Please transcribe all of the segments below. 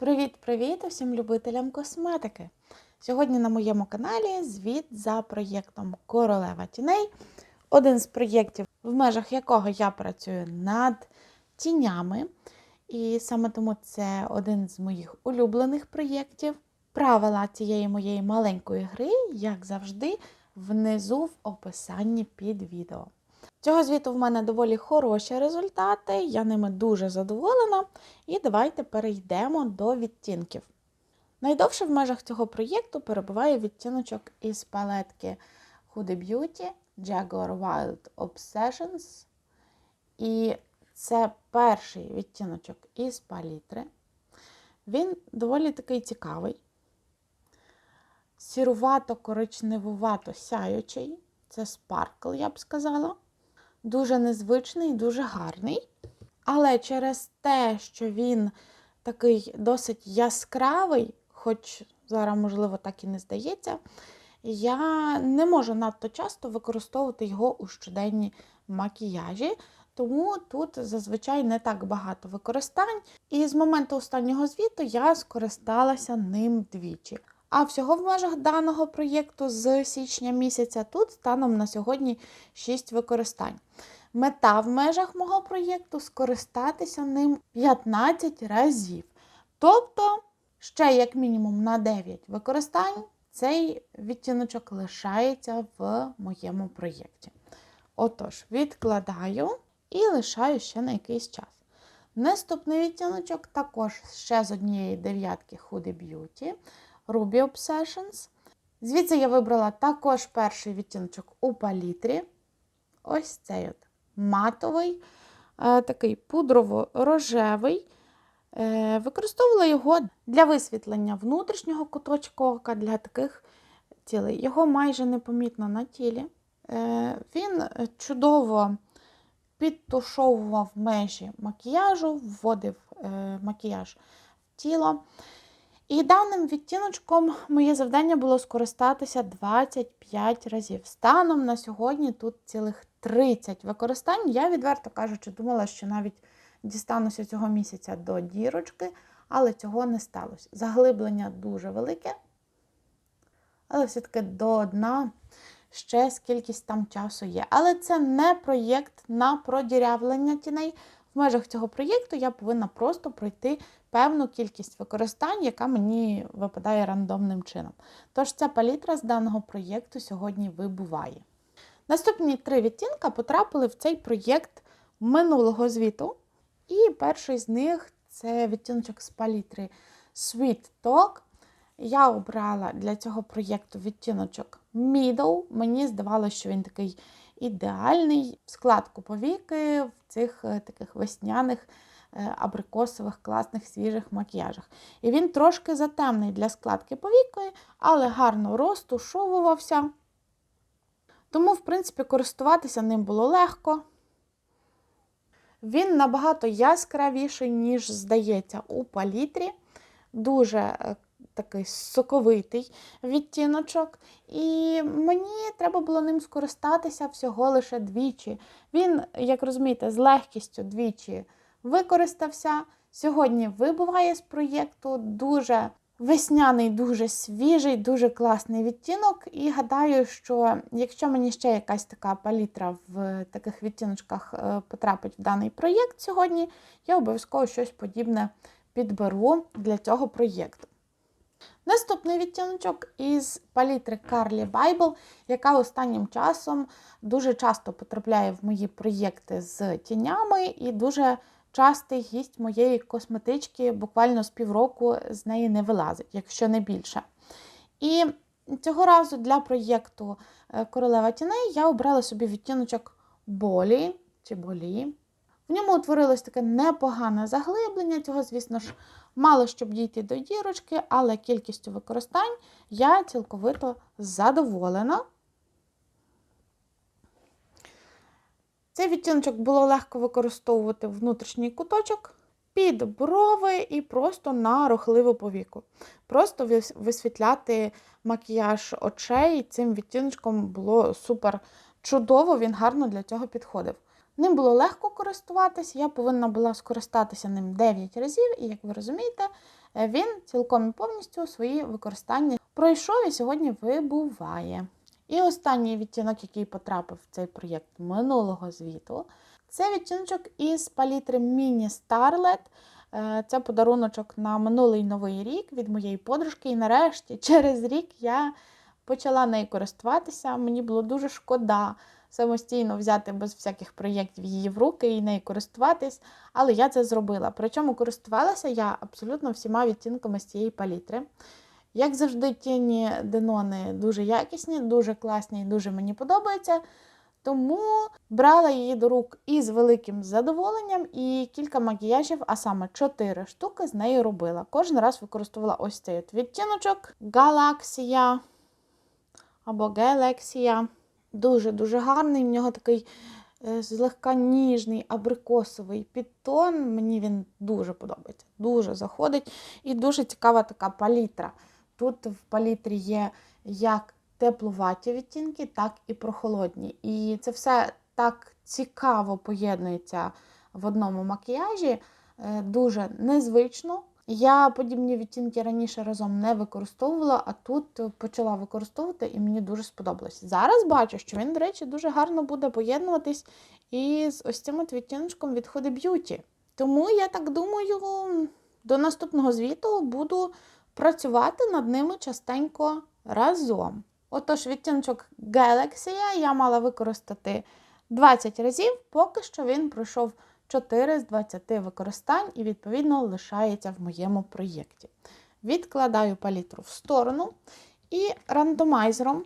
Привіт-привіт усім любителям косметики! Сьогодні на моєму каналі звіт за проєктом Королева тіней. Один з проєктів, в межах якого я працюю над тінями. І саме тому це один з моїх улюблених проєктів. Правила цієї моєї маленької гри, як завжди, внизу в описанні під відео. Цього звіту в мене доволі хороші результати, я ними дуже задоволена. І давайте перейдемо до відтінків. Найдовше в межах цього проєкту перебуває відтіночок із палетки Huda Beauty Jaguar Wild Obsessions. І це перший відтіночок із палітри. Він доволі такий цікавий, сірувато-коричневувато сяючий. Це спаркл, я б сказала. Дуже незвичний, дуже гарний. Але через те, що він такий досить яскравий, хоч зараз, можливо, так і не здається, я не можу надто часто використовувати його у щоденні макіяжі, тому тут зазвичай не так багато використань. І з моменту останнього звіту я скористалася ним двічі. А всього в межах даного проєкту з січня місяця тут станом на сьогодні 6 використань. Мета в межах мого проєкту скористатися ним 15 разів. Тобто, ще як мінімум на 9 використань цей відтіночок лишається в моєму проєкті. Отож, відкладаю і лишаю ще на якийсь час. Наступний відтіночок також ще з однієї дев'ятки Huda Beauty Ruby Obsessions. Звідси я вибрала також перший відтіночок у палітрі. Ось цей от матовий, е, такий пудрово-рожевий. Е, використовувала його для висвітлення внутрішнього куточка ока для таких цілей. Його майже непомітно на тілі. Е, він чудово підтушовував межі макіяжу, вводив макіяж в тіло. І даним відтіночком моє завдання було скористатися 25 разів. Станом на сьогодні тут цілих 30 використань. Я, відверто кажучи, думала, що навіть дістануся цього місяця до дірочки, але цього не сталося. Заглиблення дуже велике, але все-таки до дна ще скількись там часу є. Але це не проєкт на продірявлення тіней. В межах цього проєкту я повинна просто пройти певну кількість використань, яка мені випадає рандомним чином. Тож ця палітра з даного проєкту сьогодні вибуває. Наступні три відтінка потрапили в цей проєкт минулого звіту. І перший з них це відтіночок з палітри Sweet Talk. Я обрала для цього проєкту відтіночок Middle. Мені здавалося, що він такий ідеальний складку повіки в цих е, таких весняних абрикосових, класних свіжих макіяжах. І він трошки затемний для складки повіки, але гарно розтушовувався. Тому, в принципі, користуватися ним було легко. Він набагато яскравіший, ніж, здається, у палітрі. Дуже е, такий соковитий відтіночок. І мені треба було ним скористатися всього лише двічі. Він, як розумієте, з легкістю двічі використався. Сьогодні вибуває з проєкту дуже весняний, дуже свіжий, дуже класний відтінок. І гадаю, що якщо мені ще якась така палітра в таких відтіночках е, потрапить в даний проєкт сьогодні, я обов'язково щось подібне підберу для цього проєкту. Наступний відтіночок із палітри Carly Bible, яка останнім часом дуже часто потрапляє в мої проєкти з тінями і дуже частий гість моєї косметички, буквально з півроку з неї не вилазить, якщо не більше. І цього разу для проєкту е, Королева тіней я обрала собі відтіночок болі чи болі. В ньому утворилось таке непогане заглиблення. Цього, звісно ж, мало щоб дійти до дірочки, але кількістю використань я цілковито задоволена. Цей відтіночок було легко використовувати внутрішній куточок під брови і просто на рухливу повіку. Просто висвітляти макіяж очей цим відтіночком було супер чудово, він гарно для цього підходив. Ним було легко користуватися, я повинна була скористатися ним 9 разів, і, як ви розумієте, він цілком і повністю свої використання пройшов і сьогодні вибуває. І останній відтінок, який потрапив в цей проєкт минулого звіту, це відтіночок із палітри Mini Starlet. Е, Це подаруночок на минулий новий рік від моєї подружки. І нарешті, через рік, я почала нею користуватися. Мені було дуже шкода самостійно взяти без всяких проєктів її в руки і нею користуватись, але я це зробила. Причому користувалася я абсолютно всіма відтінками з цієї палітри. Як завжди, тіні Денони дуже якісні, дуже класні і дуже мені подобаються. Тому брала її до рук із великим задоволенням і кілька макіяжів, а саме 4 штуки з нею робила. Кожен раз використовувала ось цей от відтіночок Галаксія або Гелексія. Дуже-дуже гарний. В нього такий е, злегка ніжний абрикосовий підтон. Мені він дуже подобається, дуже заходить. І дуже цікава така палітра. Тут в палітрі є як теплуваті відтінки, так і прохолодні. І це все так цікаво поєднується в одному макіяжі, е, дуже незвично. Я подібні відтінки раніше разом не використовувала, а тут почала використовувати і мені дуже сподобалось. Зараз бачу, що він, до речі, дуже гарно буде поєднуватись із ось цим от відтіночком від Huda Beauty. Тому я так думаю, до наступного звіту буду працювати над ними частенько разом. Отож, відтіночок Galaxy я мала використати 20 разів, поки що він пройшов 4 з 20 використань і, відповідно, лишається в моєму проєкті. Відкладаю палітру в сторону і рандомайзером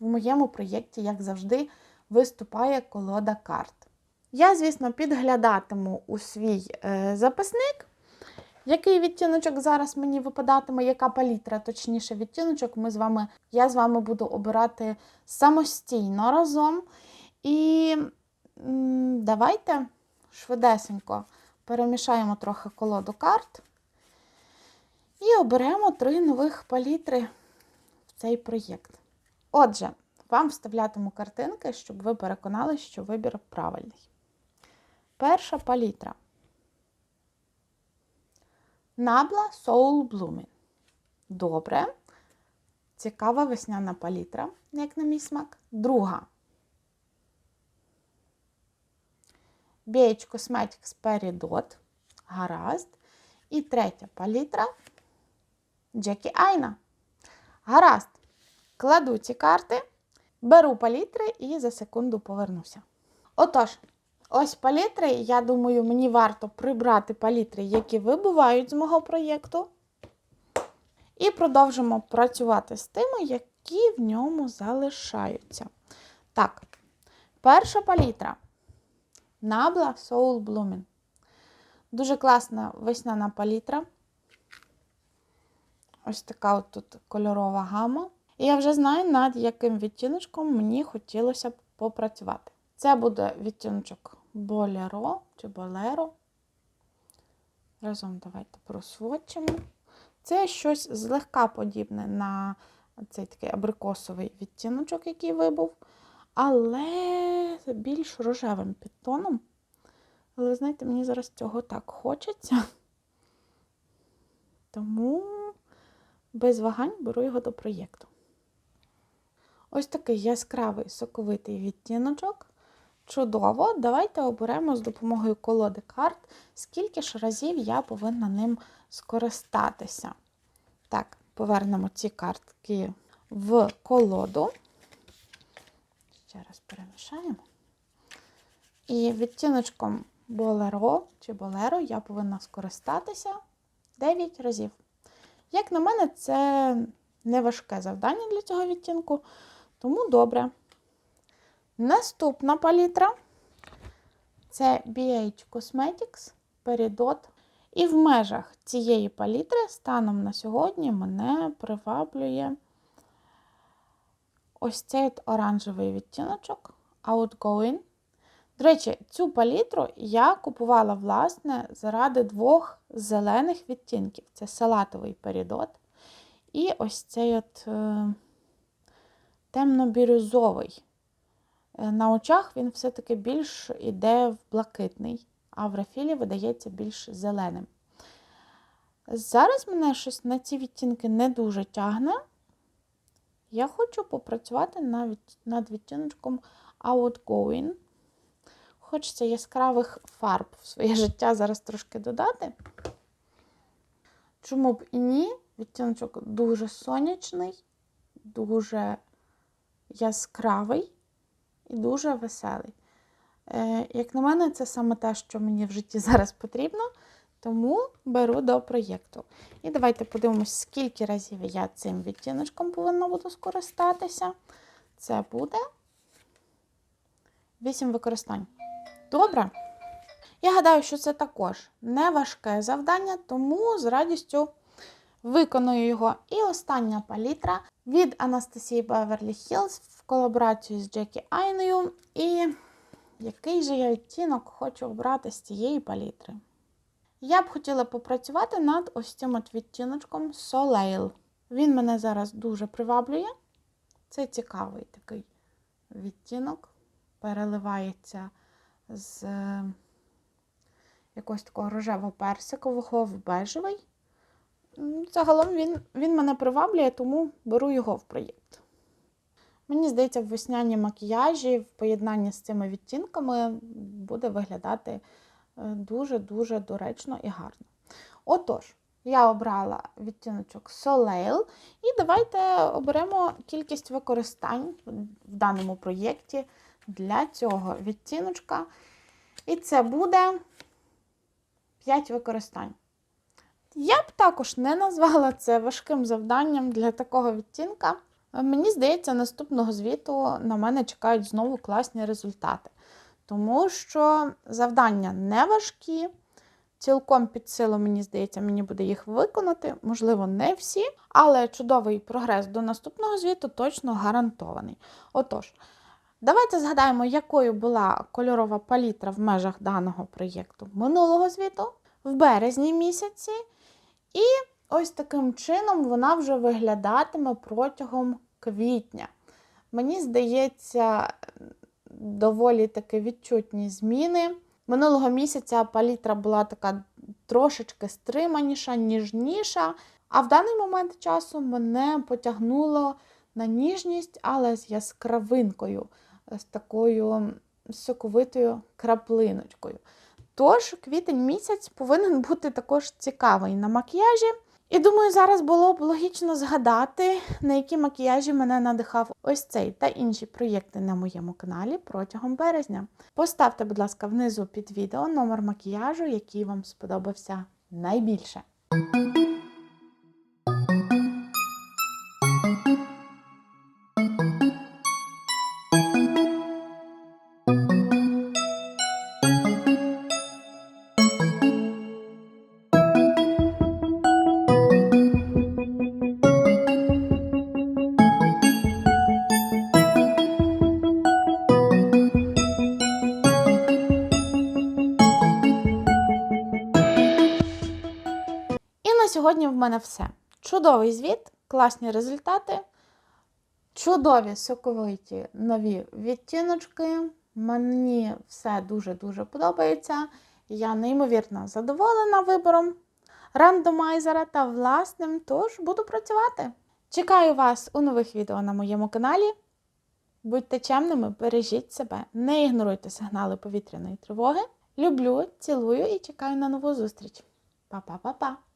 в моєму проєкті, як завжди, виступає колода карт. Я, звісно, підглядатиму у свій е, записник. Який відтіночок зараз мені випадатиме, яка палітра, точніше, відтіночок, ми з вами, я з вами буду обирати самостійно разом. І давайте швидесенько перемішаємо трохи колоду карт і оберемо три нових палітри в цей проєкт. Отже, вам вставлятиму картинки, щоб ви переконалися, що вибір правильний. Перша палітра. Набла Soul Blooming. Добре. Цікава весняна палітра, як на мій смак. Друга. BH Cosmetics Peridot. Гаразд. І третя палітра Джекі Айна. Гаразд. Кладу ці карти, беру палітри і за секунду повернуся. Отож, ось палітри. Я думаю, мені варто прибрати палітри, які вибувають з мого проєкту. І продовжимо працювати з тими, які в ньому залишаються. Так, перша палітра. Nabla Soul Blooming. Дуже класна весняна палітра. Ось така от тут кольорова гама. І я вже знаю, над яким відтіночком мені хотілося б попрацювати. Це буде відтіночок Болеро чи Болеро. Разом давайте просводчимо. Це щось злегка подібне на цей такий абрикосовий відтіночок, який вибув але більш рожевим підтоном. Але, ви знаєте, мені зараз цього так хочеться. Тому без вагань беру його до проєкту. Ось такий яскравий соковитий відтіночок. Чудово! Давайте оберемо з допомогою колоди карт, скільки ж разів я повинна ним скористатися. Так, повернемо ці картки в колоду. Ще раз перемішаємо. І відтіночком Болеро чи Болеро я повинна скористатися 9 разів. Як на мене, це не важке завдання для цього відтінку, тому добре. Наступна палітра це BH Cosmetics Peridot. І в межах цієї палітри станом на сьогодні мене приваблює ось цей от оранжевий відтіночок Outgoing. До речі, цю палітру я купувала, власне, заради двох зелених відтінків. Це салатовий перідот. І ось цей от е, темно-бірюзовий. Е, на очах він все-таки більш іде в блакитний, а в рафілі видається більш зеленим. Зараз мене щось на ці відтінки не дуже тягне. Я хочу попрацювати над відтіночком Outgoing. Хочеться яскравих фарб в своє життя зараз трошки додати. Чому б і ні? Відтіночок дуже сонячний, дуже яскравий і дуже веселий. Е, як на мене, це саме те, що мені в житті зараз потрібно, тому беру до проєкту. І давайте подивимось, скільки разів я цим відтіночком повинна буду скористатися. Це буде 8 використань. Добре? Я гадаю, що це також не важке завдання, тому з радістю виконую його. І остання палітра від Анастасії Беверлі Хіллз в колаборації з Джекі Айною. І який же я відтінок хочу обрати з цієї палітри? Я б хотіла попрацювати над ось цим от відтіночком Soleil. Він мене зараз дуже приваблює. Це цікавий такий відтінок. Переливається з е, якогось такого рожево-персикового в бежевий. Загалом він, він мене приваблює, тому беру його в проєкт. Мені здається, в весняні макіяжі в поєднанні з цими відтінками буде виглядати дуже-дуже доречно і гарно. Отож, я обрала відтіночок Soleil, і давайте оберемо кількість використань в даному проєкті для цього відтіночка. І це буде 5 використань. Я б також не назвала це важким завданням для такого відтінка. Мені здається, наступного звіту на мене чекають знову класні результати. Тому що завдання не важкі, цілком під силу, мені здається, мені буде їх виконати. Можливо, не всі, але чудовий прогрес до наступного звіту точно гарантований. Отож, давайте згадаємо, якою була кольорова палітра в межах даного проєкту минулого звіту в березні місяці. І ось таким чином вона вже виглядатиме протягом квітня. Мені здається, доволі таки відчутні зміни. Минулого місяця палітра була така трошечки стриманіша, ніжніша. А в даний момент часу мене потягнуло на ніжність, але з яскравинкою, з такою соковитою краплиночкою. Тож квітень місяць повинен бути також цікавий на макіяжі. І думаю, зараз було б логічно згадати, на які макіяжі мене надихав ось цей та інші проєкти на моєму каналі протягом березня. Поставте, будь ласка, внизу під відео номер макіяжу, який вам сподобався найбільше. Мене все. Чудовий звіт, класні результати, чудові соковиті нові відтіночки. Мені все дуже-дуже подобається. Я неймовірно задоволена вибором рандомайзера та власним, тож буду працювати. Чекаю вас у нових відео на моєму каналі. Будьте чемними, бережіть себе, не ігноруйте сигнали повітряної тривоги. Люблю, цілую і чекаю на нову зустріч. Па-па-па-па!